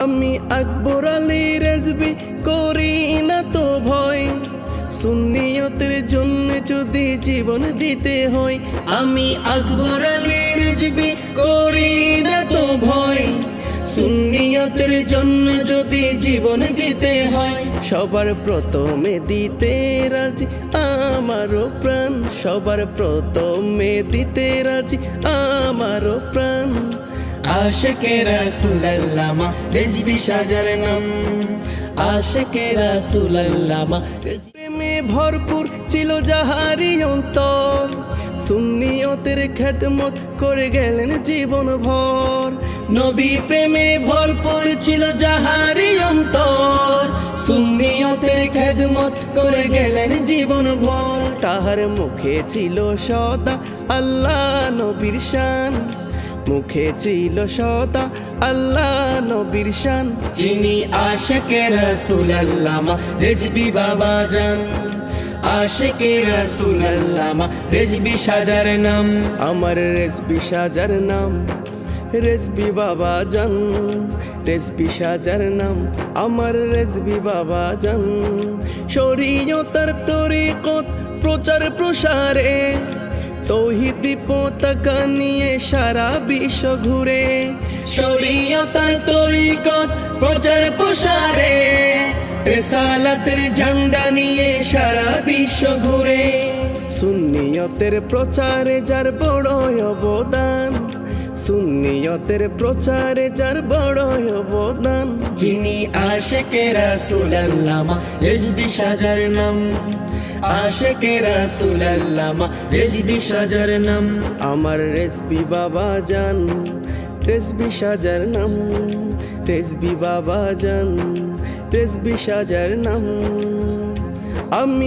আমি আকবর আলী রেজবি করি না তো ভয়। সুন্নিয়তের জন্য যদি জীবন দিতে হয়, আমি আকবর আলী রেজবি করি না তো ভয়। সুন্নিয়তের জন্য যদি জীবন দিতে হয়, সবার প্রথমে দিতে রাজি আমারও প্রাণ। সবার প্রথমে দিতে রাজি আমারও প্রাণ। আশেকে রাসুলাল্লামা রেজবি সাজার নাম। আশেকে রাসুলাল্লামা প্রেমে ভরপুর ছিল যাহারি অন্তর। সুন্নিয়তের খেদমত করে গেলেন জীবন ভর নবী প্রেমে ভরপুর ছিল যাহারি অন্তর। সুন্নিয়তের খেদমত করে গেলেন জীবন ভর তাহার মুখে ছিল সদা আল্লাহ নবীর শান। মুখে ছিল সদা আল্লাহ নবীর শান। যিনি আশেকে রসুল আল্লামা রেজবি বাবা জান। আশেকে রসুল আল্লামা রেজবি সাজার নাম। আমার রেজবি সাজার নাম, রেজবি বাবা জান। রেজবি সাজার নাম, আমার রেজবি বাবা জান। শরীয়তার তরিকত প্রচার প্রসারে তৌহিদি পতাকা নিয়ে সারা বিশ্ব ঘুরে। শরীয়তার তরিকত প্রচার প্রসারে। রেসালাতের ঝান্ডা নিয়ে সারা বিশ্ব ঘুরে। সুন্নিয়তের প্রচারে যার বড় অবদান। সুন্নিয়তের প্রচারে যার বড় অবদান। যিনি আশেকে রাসুল আল্লামা রেজবি সাজার নাম। আশেকে রাসুল আল্লামা রেজবি সাজার নাম। আমার রেজবি বাবা জান রেজবি সাজার নাম। রেজবি বাবা জান রেজবি সাজার নাম। আমি